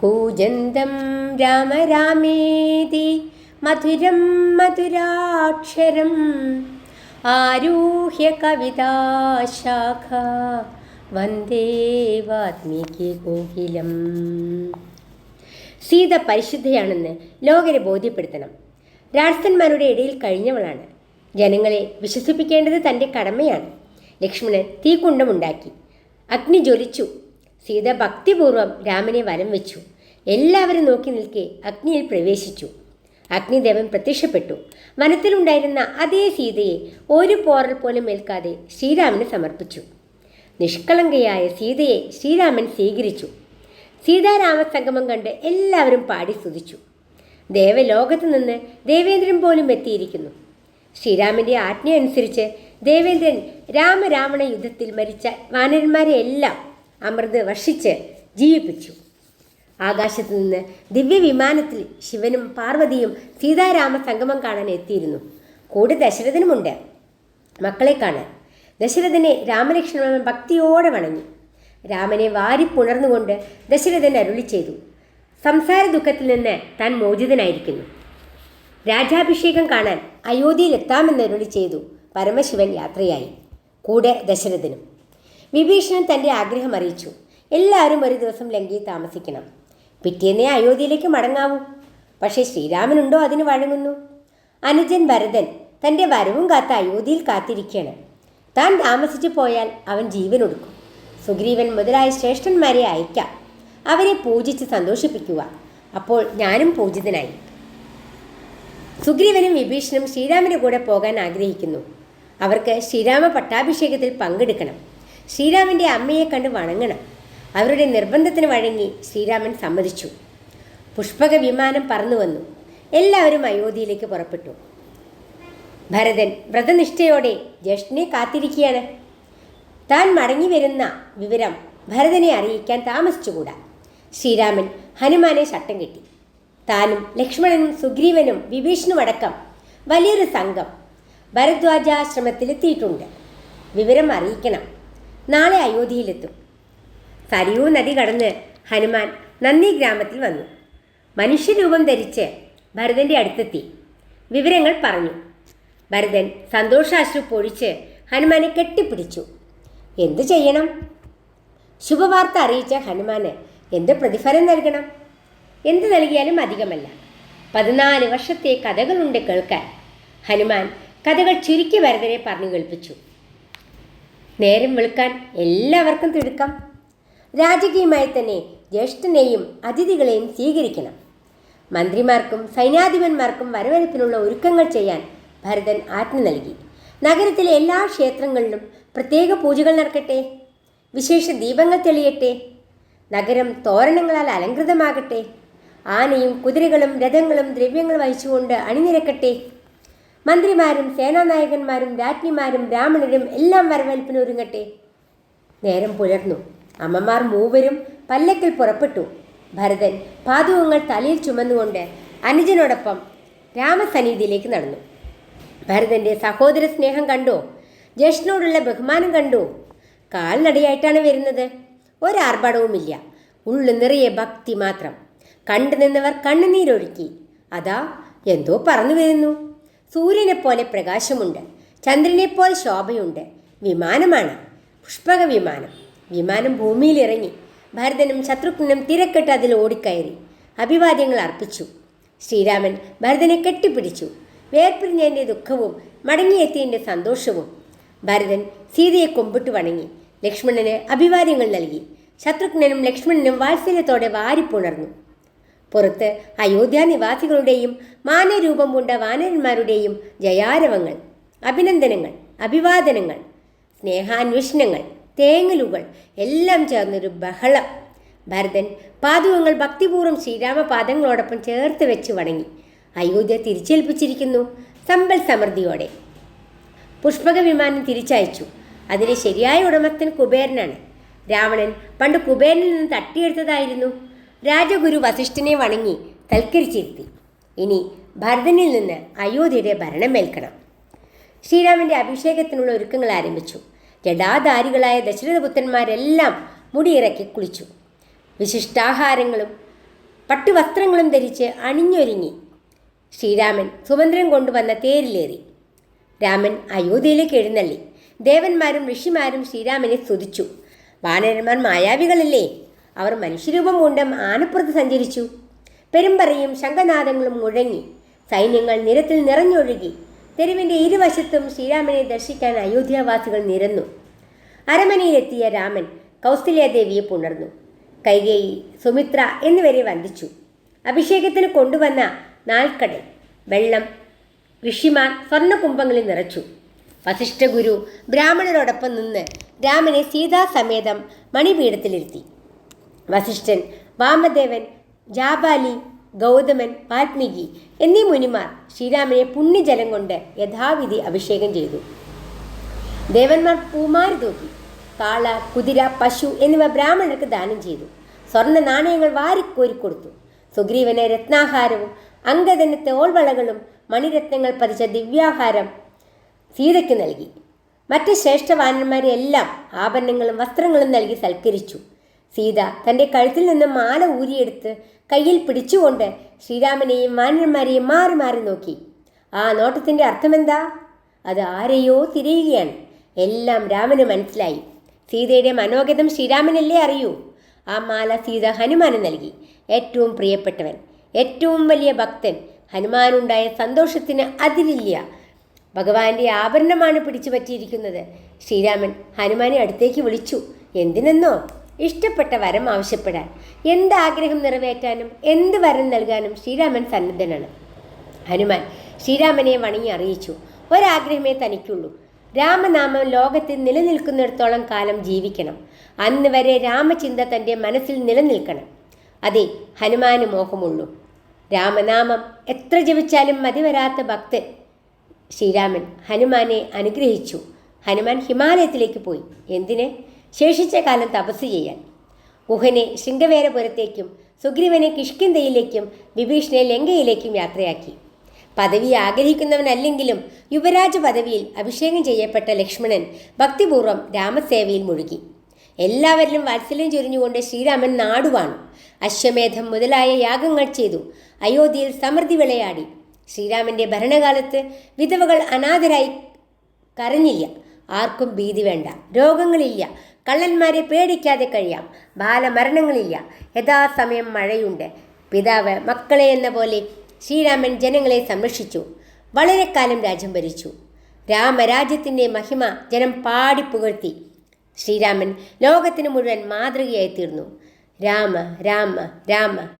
കൂജന്തം രാമ രാമേതി മധുരം മധുരാക്ഷരം ആരൂഹ്യ കവിതാശാഖ വന്ദേ വാത്മീകി കോകിലം സീത പരിശുദ്ധയാണെന്ന് ലോകരെ ബോധ്യപ്പെടുത്തണം. രാജസ്ഥന്മാരുടെ ഇടയിൽ കഴിഞ്ഞവളാണ്. ജനങ്ങളെ വിശ്വസിപ്പിക്കേണ്ടത് തന്റെ കടമയാണ്. ലക്ഷ്മണൻ തീക്കുണ്ടമുണ്ടാക്കി. അഗ്നി ജ്വലിച്ചു. സീത ഭക്തിപൂർവം രാമനെ വരം വെച്ചു. എല്ലാവരും നോക്കി നിൽക്കെ അഗ്നിയിൽ പ്രവേശിച്ചു. അഗ്നിദേവൻ പ്രത്യക്ഷപ്പെട്ടു. വനത്തിലുണ്ടായിരുന്ന അതേ സീതയെ ഒരു പോറൽ പോലും ഏൽക്കാതെ ശ്രീരാമന് സമർപ്പിച്ചു. നിഷ്കളങ്കയായ സീതയെ ശ്രീരാമൻ സ്വീകരിച്ചു. സീതാരാമ സംഗമം കണ്ട് എല്ലാവരും പാടി സ്തുതിച്ചു. ദേവലോകത്ത് നിന്ന് ദേവേന്ദ്രൻ പോലും എത്തിയിരിക്കുന്നു. ശ്രീരാമന്റെ ആജ്ഞ അനുസരിച്ച് ദേവേന്ദ്രൻ രാമരാവണ യുദ്ധത്തിൽ മരിച്ച വാനരന്മാരെ എല്ലാം അമൃത് വർഷിച്ച് ജീവിപ്പിച്ചു. ആകാശത്ത് നിന്ന് ദിവ്യവിമാനത്തിൽ ശിവനും പാർവതിയും സീതാരാമ സംഗമം കാണാൻ എത്തിയിരുന്നു. കൂടെ ദശരഥനുമുണ്ട്. മക്കളെ കാണാൻ. ദശരഥനെ രാമലക്ഷ്മണൻ ഭക്തിയോടെ വണങ്ങി. രാമനെ വാരി പുണർന്നുകൊണ്ട് ദശരഥൻ അരുളി ചെയ്തു. സംസാര ദുഃഖത്തിൽ നിന്ന് താൻ മോചിതനായിരിക്കുന്നു. രാജാഭിഷേകം കാണാൻ അയോധ്യയിലെത്താമെന്ന് അരുളി ചെയ്തു. പരമശിവൻ യാത്രയായി. കൂടെ ദശരഥനും. വിഭീഷണൻ തന്റെ ആഗ്രഹം അറിയിച്ചു. എല്ലാവരും ഒരു ദിവസം ലങ്കയിൽ താമസിക്കണം. പിറ്റേന്നേ അയോധ്യയിലേക്ക് മടങ്ങാവൂ. പക്ഷേ ശ്രീരാമനുണ്ടോ അതിന് വഴങ്ങുന്നു? അനുജൻ ഭരതൻ തന്റെ വരവും കാത്ത അയോധ്യയിൽ കാത്തിരിക്കുകയാണ് താൻ താമസിച്ചു പോയാൽ അവൻ ജീവനൊടുക്കും. സുഗ്രീവൻ മുതലായ ശ്രേഷ്ഠന്മാരെ അയക്കാം. അവരെ പൂജിച്ച് സന്തോഷിപ്പിക്കുക. അപ്പോൾ ഞാനും പൂജിതനായി. സുഗ്രീവനും വിഭീഷണും ശ്രീരാമന്റെ കൂടെ പോകാൻ ആഗ്രഹിക്കുന്നു. അവർക്ക് ശ്രീരാമ പട്ടാഭിഷേകത്തിൽ പങ്കെടുക്കണം. ശ്രീരാമന്റെ അമ്മയെ കണ്ട് വണങ്ങണം. അവരുടെ നിർബന്ധത്തിന് വഴങ്ങി ശ്രീരാമൻ സമ്മതിച്ചു. പുഷ്പക വിമാനം പറന്നു വന്നു. എല്ലാവരും അയോധ്യയിലേക്ക് പുറപ്പെട്ടു. ഭരതൻ വ്രതനിഷ്ഠയോടെ ജ്യേഷ്ഠനെ കാത്തിരിക്കുകയാണ്. താൻ മടങ്ങി വരുന്ന വിവരം ഭരതനെ അറിയിക്കാൻ താമസിച്ചുകൂടാ. ശ്രീരാമൻ ഹനുമാനെ ശട്ടം കെട്ടി. താനും ലക്ഷ്മണനും സുഗ്രീവനും വിഭീഷണുമടക്കം വലിയൊരു സംഘം ഭരദ്വാജാശ്രമത്തിലെത്തിയിട്ടുണ്ട്. വിവരം അറിയിക്കണം. നാളെ അയോധ്യയിലെത്തും. സരിയൂ നദി കടന്ന് ഹനുമാൻ നന്ദി ഗ്രാമത്തിൽ വന്നു. മനുഷ്യരൂപം ധരിച്ച് ഭരതന്റെ അടുത്തെത്തി. വിവരങ്ങൾ പറഞ്ഞു. ഭരതൻ സന്തോഷാശ്രു പൊഴിച്ച് ഹനുമാനെ കെട്ടിപ്പിടിച്ചു. എന്തു ചെയ്യണം? ശുഭവാർത്ത അറിയിച്ച ഹനുമാന് എന്ത് പ്രതിഫലം നൽകണം? എന്ത് നൽകിയാലും അധികമല്ല. പതിനാല് വർഷത്തെ കഥകളുണ്ട് കേൾക്കാൻ. ഹനുമാൻ കഥകൾ ചുരുക്കി ഭരതനെ പറഞ്ഞു കേൾപ്പിച്ചു. നേരം വെളുക്കാൻ എല്ലാവർക്കും തിടുക്കം. രാജകീയമായി തന്നെ ജ്യേഷ്ഠനെയും അതിഥികളെയും സ്വീകരിക്കണം. മന്ത്രിമാർക്കും സൈന്യാധിപന്മാർക്കും വരവേൽപ്പിനുള്ള ഒരുക്കങ്ങൾ ചെയ്യാൻ ഭരതൻ ആജ്ഞ നൽകി. നഗരത്തിലെ എല്ലാ ക്ഷേത്രങ്ങളിലും പ്രത്യേക പൂജകൾ നടക്കട്ടെ. വിശേഷ ദീപങ്ങൾ തെളിയട്ടെ. നഗരം തോരണങ്ങളാൽ അലങ്കൃതമാകട്ടെ ആനയും കുതിരകളും രഥങ്ങളും ദ്രവ്യങ്ങൾ വഹിച്ചുകൊണ്ട് അണിനിരക്കട്ടെ. മന്ത്രിമാരും സേനാനായകന്മാരും രാജ്ഞിമാരും ബ്രാഹ്മണരും എല്ലാം വരവേൽപ്പിന് ഒരുങ്ങട്ടെ നേരം പുലർന്നു. അമ്മമാർ മൂവരും പല്ലക്കിൽ പുറപ്പെട്ടു. ഭരതൻ പാതുകങ്ങൾ തലയിൽ ചുമന്നുകൊണ്ട് അനുജനോടൊപ്പം രാമസന്നിധിയിലേക്ക് നടന്നു. ഭരതന്റെ സഹോദര സ്നേഹം കണ്ടോ? ജ്യേഷ്ഠനോടുള്ള ബഹുമാനം കണ്ടോ? കാൽനടയായിട്ടാണ് വരുന്നത്. ഒരാർഭാടവുമില്ല. ഉള്ളു നിറയെ ഭക്തി മാത്രം. കണ്ടു നിന്നവർ കണ്ണുനീരൊഴുക്കി. അതാ എന്തോ പറഞ്ഞു വരുന്നു. സൂര്യനെ പോലെ പ്രകാശമുണ്ട് ചന്ദ്രനെപ്പോലെ ശോഭയുണ്ട് വിമാനമാണ് പുഷ്പക വിമാനം വിമാനം ഭൂമിയിലിറങ്ങി ഭരതനും ശത്രുഘ്നും തിരക്കെട്ട് അതിൽ ഓടിക്കയറി അഭിവാദ്യങ്ങൾ അർപ്പിച്ചു. ശ്രീരാമൻ ഭരതനെ കെട്ടിപ്പിടിച്ചു. വേർപിരിഞ്ഞതിന്റെ ദുഃഖവും മടങ്ങിയെത്തിയതിന്റെ സന്തോഷവും. ഭരതൻ സീതയെ കൊമ്പിട്ട് വണങ്ങി ലക്ഷ്മണന് അഭിവാദ്യങ്ങൾ നൽകി. ശത്രുഘ്നനും ലക്ഷ്മണനും വാത്സല്യത്തോടെ വാരിപ്പുണർന്നു. പുറത്ത് അയോധ്യ നിവാസികളുടെയും മാനരൂപം പൂണ്ട വാനരന്മാരുടെയും ജയാരവങ്ങൾ അഭിനന്ദനങ്ങൾ അഭിവാദനങ്ങൾ സ്നേഹാന്വേഷണങ്ങൾ തേങ്ങലുകൾ എല്ലാം ചേർന്നൊരു ബഹളം. ഭരതൻ പാതുകങ്ങൾ ഭക്തിപൂർവം ശ്രീരാമപാദങ്ങളോടൊപ്പം ചേർത്ത് വെച്ച് വണങ്ങി. അയോധ്യ തിരിച്ചേൽപ്പിച്ചിരിക്കുന്നു സമ്പൽ സമൃദ്ധിയോടെ. പുഷ്പക വിമാനം തിരിച്ചയച്ചു. അതിലെ ശരിയായ ഉടമസ്ഥൻ കുബേരനാണ്. രാവണൻ പണ്ട് കുബേരനിൽ നിന്ന് തട്ടിയെടുത്തതായിരുന്നു രാജഗുരു വസിഷ്ഠനെ വണങ്ങി തൽക്കരിച്ചിരുത്തി. ഇനി ഭരതനിൽ നിന്ന് അയോധ്യയുടെ ഭരണം ഏൽക്കണം ശ്രീരാമന്റെ അഭിഷേകത്തിനുള്ള ഒരുക്കങ്ങൾ ആരംഭിച്ചു. ജഡാധാരികളായ ദശരഥപുത്രന്മാരെല്ലാം മുടിയിറക്കി കുളിച്ചു. വിശിഷ്ടാഹാരങ്ങളും പട്ടുവസ്ത്രങ്ങളും ധരിച്ച് അണിഞ്ഞൊരുങ്ങി. ശ്രീരാമൻ സുമന്ത്രൻ കൊണ്ടുവന്ന തേരിലേറി. രാമൻ അയോധ്യയിലേക്ക് എഴുന്നള്ളി. ദേവന്മാരും ഋഷിമാരും ശ്രീരാമനെ സ്തുതിച്ചു. വാനരന്മാർ മായാവികളല്ലേ? അവർ മനുഷ്യരൂപം കൊണ്ട് ആനപ്പുറത്ത് സഞ്ചരിച്ചു. പെരുമ്പറയും ശംഖനാദങ്ങളും മുഴങ്ങി. സൈന്യങ്ങൾ നിരത്തിൽ നിറഞ്ഞൊഴുകി. തെരുവിന്റെ ഇരുവശത്തും ശ്രീരാമനെ ദർശിക്കാൻ അയോധ്യാവാസികൾ നിരന്നു. അരമനയിലെത്തിയ രാമൻ കൗസല്യാദേവിയെ പുണർന്നു. കൈകേയി സുമിത്ര എന്നിവരെ വന്ദിച്ചു. അഭിഷേകത്തിന് കൊണ്ടുവന്ന നാൽക്കടൽ വെള്ളം ഋഷിമാർ സ്വർണകുംഭങ്ങളിൽ നിറച്ചു. വസിഷ്ഠഗുരു ബ്രാഹ്മണരോടൊപ്പം നിന്ന് രാമനെ സീതാസമേതം മണിപീഠത്തിലിരുത്തി. വസിഷ്ഠൻ വാമദേവൻ ജാബാലി ഗൗതമൻ വാൽമീകി എന്നീ മുനിമാർ ശ്രീരാമനെ പുണ്യജലം കൊണ്ട് യഥാവിധി അഭിഷേകം ചെയ്തു. ദേവന്മാർ പൂമാരി തൂക്കി കാള കുതിര പശു എന്നിവ ബ്രാഹ്മണർക്ക് ദാനം ചെയ്തു. സ്വർണ നാണയങ്ങൾ വാരിക്കോരിക്കൊടുത്തു സുഗ്രീവന് രത്നാഹാരവും അംഗദനത്തെ ഓൾവളകളും മണിരത്നങ്ങൾ പതിച്ച ദിവ്യാഹാരം സീതയ്ക്ക് നൽകി. മറ്റ് ശ്രേഷ്ഠവാനന്മാരെ എല്ലാം ആഭരണങ്ങളും വസ്ത്രങ്ങളും നൽകി സൽക്കരിച്ചു. സീത തന്റെ കഴുത്തിൽ നിന്ന് മാല ഊരിയെടുത്ത് കയ്യിൽ പിടിച്ചുകൊണ്ട് ശ്രീരാമനെയും മാന്യന്മാരെയും മാറി മാറി നോക്കി. ആ നോട്ടത്തിന്റെ അർത്ഥമെന്താ? അത് ആരെയോ തിരയുകയാണ്. എല്ലാം രാമന് മനസ്സിലായി. സീതയുടെ മനോഗതം ശ്രീരാമനല്ലേ അറിയൂ? ആ മാല സീത ഹനുമാന് നൽകി. ഏറ്റവും പ്രിയപ്പെട്ടവൻ ഏറ്റവും വലിയ ഭക്തൻ ഹനുമാനുണ്ടായ സന്തോഷത്തിന് അതിരില്ല. ഭഗവാന്റെ ആഭരണമാണ് പിടിച്ചു പറ്റിയിരിക്കുന്നത് ശ്രീരാമൻ ഹനുമാനെ അടുത്തേക്ക് വിളിച്ചു. എന്തിനെന്നോ? ഇഷ്ടപ്പെട്ട വരം ആവശ്യപ്പെടാൻ. എന്ത് ആഗ്രഹം നിറവേറ്റാനും എന്ത് വരം നൽകാനും ശ്രീരാമൻ സന്നദ്ധനാണ്. ഹനുമാൻ ശ്രീരാമനെ വണങ്ങി അറിയിച്ചു. ഒരാഗ്രഹമേ തനിക്കുള്ളൂ. രാമനാമം ലോകത്തിൽ നിലനിൽക്കുന്നിടത്തോളം കാലം ജീവിക്കണം. അന്ന് വരെ രാമചിന്ത തന്റെ മനസ്സിൽ നിലനിൽക്കണം. അതെ ഹനുമാന് മോഹമുള്ളൂ. രാമനാമം എത്ര ജപിച്ചാലും മതിവരാത്ത ഭക്തൻ ശ്രീരാമൻ ഹനുമാനെ അനുഗ്രഹിച്ചു. ഹനുമാൻ ഹിമാലയത്തിലേക്ക് പോയി. എന്തിന്? ശേഷിച്ച കാലം തപസ് ചെയ്യാൻ. ഗുഹനെ ശൃംഗവേരപുരത്തേക്കും സുഗ്രീവനെ കിഷ്കിന്തയിലേക്കും വിഭീഷണെ ലങ്കയിലേക്കും യാത്രയാക്കി. പദവി ആഗ്രഹിക്കുന്നവനല്ലെങ്കിലും യുവരാജ പദവിയിൽ അഭിഷേകം ചെയ്യപ്പെട്ട ലക്ഷ്മണൻ ഭക്തിപൂർവം രാമസേവയിൽ മുഴുകി. എല്ലാവരിലും വാത്സല്യം ചൊരിഞ്ഞുകൊണ്ട് ശ്രീരാമൻ നാടുവാണു. അശ്വമേധം മുതലായ യാഗങ്ങൾ ചെയ്തു. അയോധ്യയിൽ സമൃദ്ധി വിളയാടി. ശ്രീരാമന്റെ ഭരണകാലത്ത് വിധവകൾ അനാഥരായി കരഞ്ഞില്ല. ആർക്കും ഭീതി വേണ്ട. രോഗങ്ങളില്ല. കള്ളന്മാരെ പേടിക്കാതെ കഴിയാം. ബാലമരണങ്ങളില്ല. യഥാസമയം മഴയുണ്ട്. പിതാവ് മക്കളെ എന്ന പോലെ ശ്രീരാമൻ ജനങ്ങളെ സംരക്ഷിച്ചു. വളരെ കാലം രാജ്യം ഭരിച്ചു. രാമരാജ്യത്തിന്റെ മഹിമ ജനം പാടി പുകഴ്ത്തി. ശ്രീരാമൻ ലോകത്തിന് മുഴുവൻ മാതൃകയായി തീർന്നു രാമ രാമ രാമ.